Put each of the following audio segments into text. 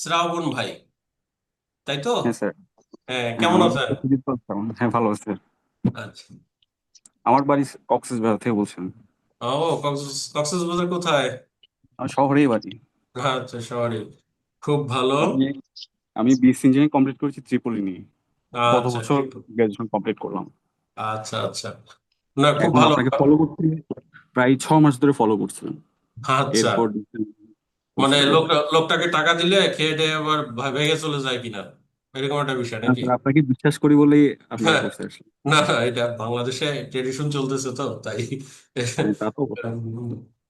শ্রাবণ ভাই তাই তো? হ্যাঁ স্যার। হ্যাঁ কেমন আছেন? হ্যাঁ ভালো আছে। আচ্ছা। আমার বাড়ি কক্সেস বাজার থেকে বলছেন। ও কক্সেস কক্সেস বাজার কোথায়? শহরেই বাড়ি। আচ্ছা সরি খুব ভালো। আমি আমি বিএসসি ইঞ্জিনিয়ারিং কমপ্লিট করেছি ত্রিপলি নিয়ে। গত আচ্ছা বছর গ্রাজুয়েশন কমপ্লিট করলাম। আচ্ছা আচ্ছা। না খুব এখন ভালো। আপনাকে ফলো করছি প্রায় ছ মাস ধরে ফলো করছিলাম। আচ্ছা। এরপর মানে লোকটা লোকটাকে টাকা দিলে খেয়ে দিয়ে আবার ভেঙে চলে যায় কিনা? এরকম একটা বিষয় নাকি? আপনাকে বিশ্বাস করি বলেই আপনাকে হ্যাঁ। আসলাম না না এটা বাংলাদেশে ট্রেডিশন চলতেছে তো তাই। হ্যাঁ, তা তো।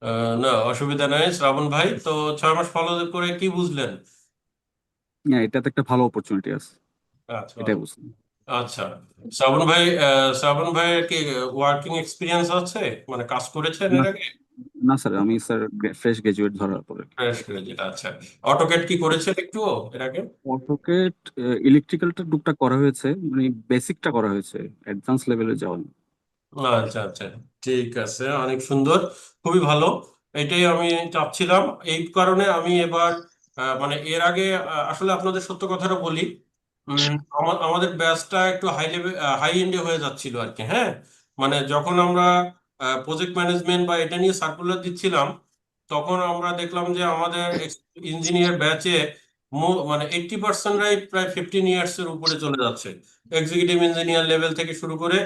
আহ, না অসুবিধা নাই শ্রাবণ ভাই তো ছয় মাস ফলো করে কি বুঝলেন? হ্যাঁ এটাতে একটা ভালো অপরচুনিটি আছে। আচ্ছা। এটাই বুঝলাম। আচ্ছা। শ্রাবণ ভাই আহ, শ্রাবণ ভাইয়ের কি ওয়ার্কিং এক্সপিরিয়েন্স আছে? মানে কাজ করেছেন এর না। আগে? না স্যার আমি স্যার ফ্রেশ গ্রাজুয়েট ধরার পরে। ফ্রেশ গ্রাজুয়েট আচ্ছা। অটোকেট কি করেছেন একটুও এর আগে? অটোকেট ইলেকট্রিক্যালটা টুকটাক করা হয়েছে মানে বেসিকটা করা হয়েছে অ্যাডভান্স লেভেলে যাওয়া আচ্ছা আচ্ছা ঠিক আছে অনেক সুন্দর খুবই ভালো। এটাই আমি চাচ্ছিলাম এই কারণে আমি এবার মানে এর আগে আসলে আপনাদের সত্য কথাটা বলি আমাদের ব্যাচটা একটু হাই লেভেল হাই এন্ডে হয়ে যাচ্ছিল আর কি হ্যাঁ? মানে যখন আমরা প্রজেক্ট ম্যানেজমেন্ট বা এটা নিয়ে সার্কুলার দিচ্ছিলাম, তখন আমরা দেখলাম যে আমাদের ইঞ্জিনিয়ার ব্যাচে মানে এইটটি পার্সেন্টরাই প্রায় ফিফটিন ইয়ার্স এর উপরে চলে যাচ্ছে। এক্সিকিউটিভ ইঞ্জিনিয়ার লেভেল থেকে শুরু করে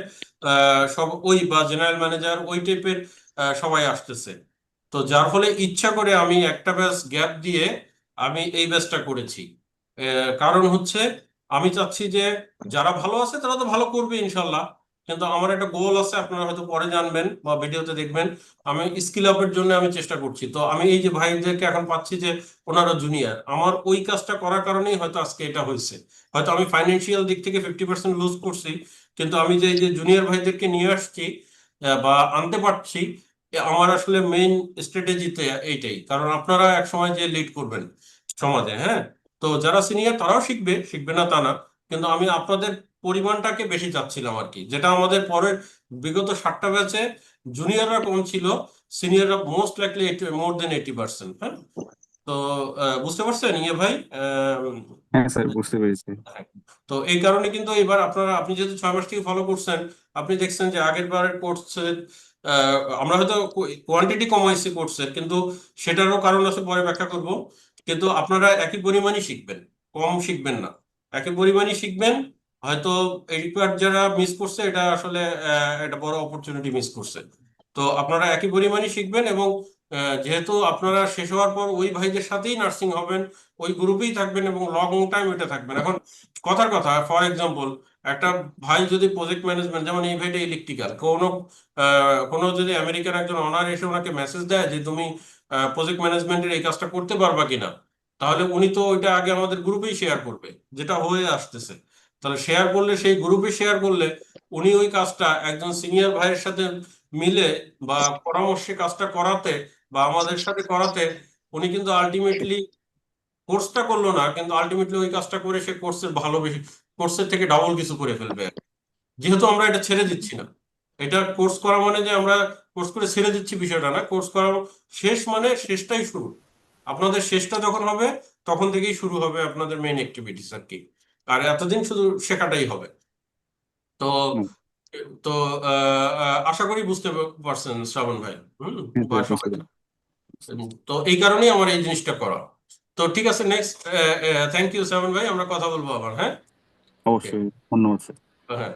সব ওই বা জেনারেল ম্যানেজার ওই টাইপের সবাই আসতেছে। তো যার ফলে ইচ্ছা করে আমি একটা ব্যাচ গ্যাপ দিয়ে আমি এই ব্যাচটা করেছি। কারণ হচ্ছে আমি চাচ্ছি যে যারা ভালো আছে তারা তো ভালো করবে ইনশাল্লাহ। কিন্তু আমার একটা গোল আছে, আপনারা হয়তো পরে জানবেন বা ভিডিওতে দেখবেন। আমি স্কিল আপের জন্য আমি চেষ্টা করছি। তো আমি এই যে ভাইদেরকে এখন পাচ্ছি যে ওনারা জুনিয়র আমার ওই কাজটা করার কারণেই হয়তো আজকে এটা হয়েছে। হয়তো আমি ফাইন্যান্সিয়াল দিক থেকে ফিফটি পার্সেন্ট লুজ করছি, কিন্তু আমি যে, এই যে জুনিয়র ভাইদেরকে নিয়ে আসছি বা আনতে পারছি আমার আসলে মেইন স্ট্র্যাটেজিতে এইটাই। কারণ আপনারা এক সময় যে লিড করবেন সমাজে হ্যাঁ? তো যারা সিনিয়র তারাও শিখবে শিখবে না তা না। কিন্তু আমি আপনাদের পরিমাণটাকে বেশি চাচ্ছিলাম আর কি। যেটা আমাদের পরের বিগত ষাটটা ব্যাচে জুনিয়ররা কম ছিল সিনিয়ররা most likely more than eighty percent হ্যাঁ? তো বুঝতে পারছেন ইয়ে ভাই? হ্যাঁ স্যার বুঝতে পেরেছি। তো এই কারণে কিন্তু এবার আপনারা আপনি যেহেতু ছয় মাস থেকে ফলো করছেন আপনি দেখছেন যে আগের বারের কোর্সের আমরা হয়তো কোয়ান্টিটি কমাইছি কোর্সের কিন্তু সেটারও কারণ আছে পরে ব্যাখ্যা করব। কিন্তু আপনারা একই পরিমাণই শিখবেন কম শিখবেন না। একই পরিমাণই শিখবেন হয়তো এইবার যারা মিস করছে, এটা আসলে একটা বড় অপরচুনিটি মিস করছে। তো আপনারা একই পরিমাণই শিখবেন এবং যেহেতু আপনারা শেষ হওয়ার পর ওই ভাইদের সাথেই নার্সিং হবেন, ওই গ্রুপেই থাকবেন এবং লং টাইম এটা থাকবেন। এখন কথার কথা ফর এক্সাম্পল একটা ভাই যদি প্রজেক্ট ম্যানেজমেন্ট যেমন এই ভাইটা ইলেকট্রিক্যাল কোনো কোনো যদি আমেরিকার একজন অনার এসে ওনাকে মেসেজ দেয় যে তুমি প্রজেক্ট ম্যানেজমেন্টের এই কাজটা করতে পারবা কিনা, তাহলে উনি তো ওইটা আগে আমাদের গ্রুপেই শেয়ার করবে, যেটা হয়ে আসতেছে। তাহলে শেয়ার করলে, সেই গ্রুপে শেয়ার করলে উনি ওই কাজটা একজন সিনিয়র ভাইয়ের সাথে মিলে বা পরামর্শে কাজটা করাতে বা আমাদের সাথে করাতে উনি কিন্তু আলটিমেটলি কোর্সটা করল না, কিন্তু আলটিমেটলি ওই কাজটা করে সে কোর্সের ভালো বেশি কোর্সের থেকে ডাবল কিছু করে ফেলবে যেহেতু আমরা এটা ছেড়ে দিচ্ছি না। এটা কোর্স করা মানে যে আমরা কোর্স করে ছেড়ে দিচ্ছি বিষয়টা না কোর্স করা শেষ মানে শেষটাই শুরু। আপনাদের শেষটা যখন হবে, তখন থেকেই শুরু হবে আপনাদের মেইন অ্যাক্টিভিটিস আর কি। আর এতদিন শুধু শেখাটাই হবে। তো তো আশা করি বুঝতে পারছেন শ্রাবণ ভাই। হুম। তো এই কারণেই আমার এই জিনিসটা করা। তো ঠিক আছে নেক্সট থ্যাংক ইউ শ্রাবণ ভাই আমরা কথা বলব আবার হ্যাঁ? অবশ্যই ধন্যবাদ হ্যাঁ